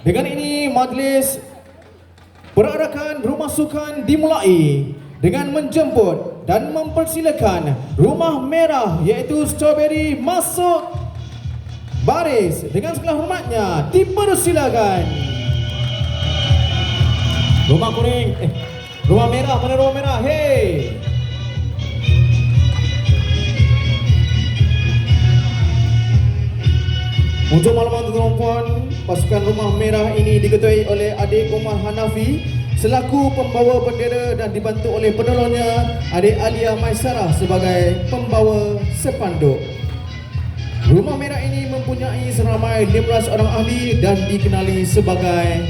Dengan ini majlis perarakan rumah sukan dimulai dengan menjemput dan mempersilakan rumah merah iaitu strawberry masuk baris dengan segala hormatnya dipersilakan. Rumah kuning, eh, rumah merah mana rumah merah? Hey. Untuk makluman tuan puan, pasukan Rumah Merah ini diketuai oleh adik Umar Hanafi selaku pembawa bendera dan dibantu oleh penolongnya adik Alia Maisarah sebagai pembawa sepanduk. Rumah Merah ini mempunyai seramai 15 orang ahli dan dikenali sebagai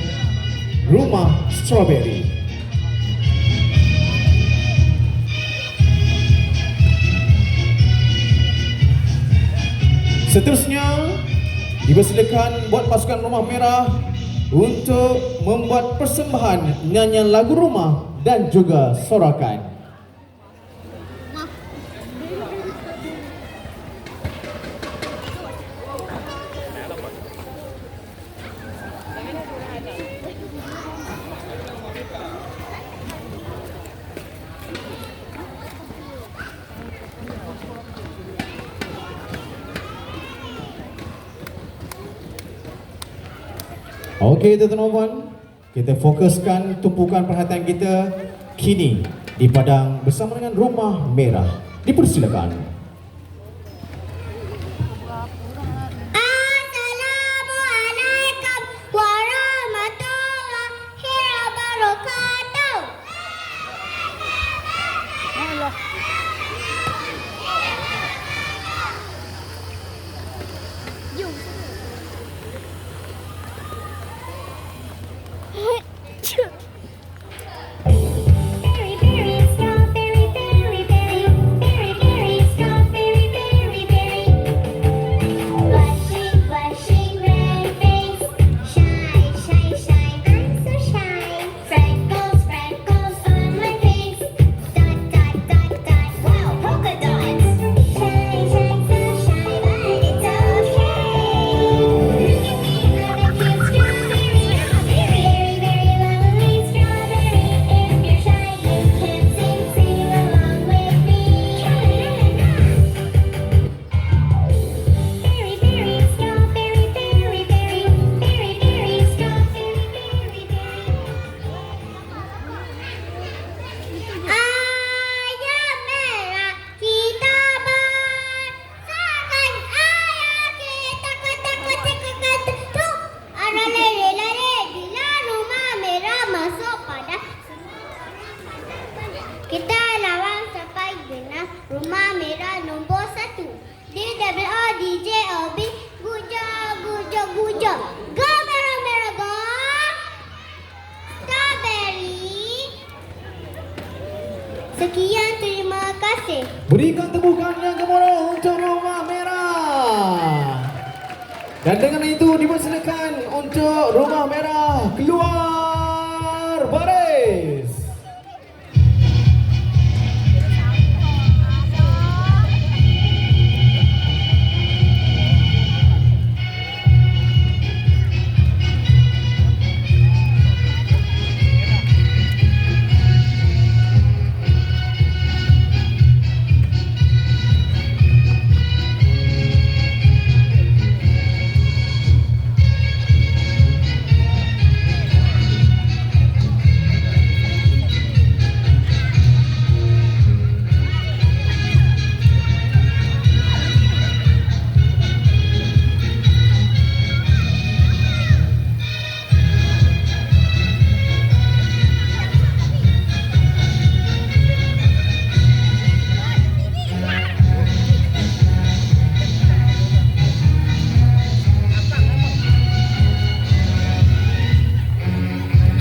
Rumah Strawberry. Seterusnya, dipersilakan buat pasukan Rumah Merah untuk membuat persembahan nyanyian lagu rumah dan juga sorakan. Okey tuan-tuan puan, kita fokuskan tumpukan perhatian kita kini di padang bersama dengan Rumah Merah. Dipersilakan. Assalamualaikum え Sekian terima kasih Berikan tepukan yang gemuruh untuk Rumah Merah. Dan dengan itu dipersilakan untuk Rumah Merah keluar baris.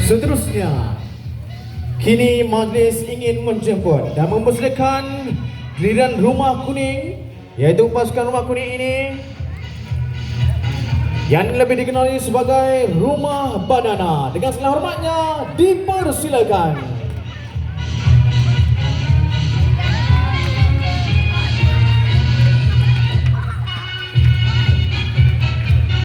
Seterusnya, kini majlis ingin menjemput dan mempersilakan giliran rumah kuning iaitu pasukan rumah kuning ini yang lebih dikenali sebagai rumah banana dengan segala hormatnya dipersilakan.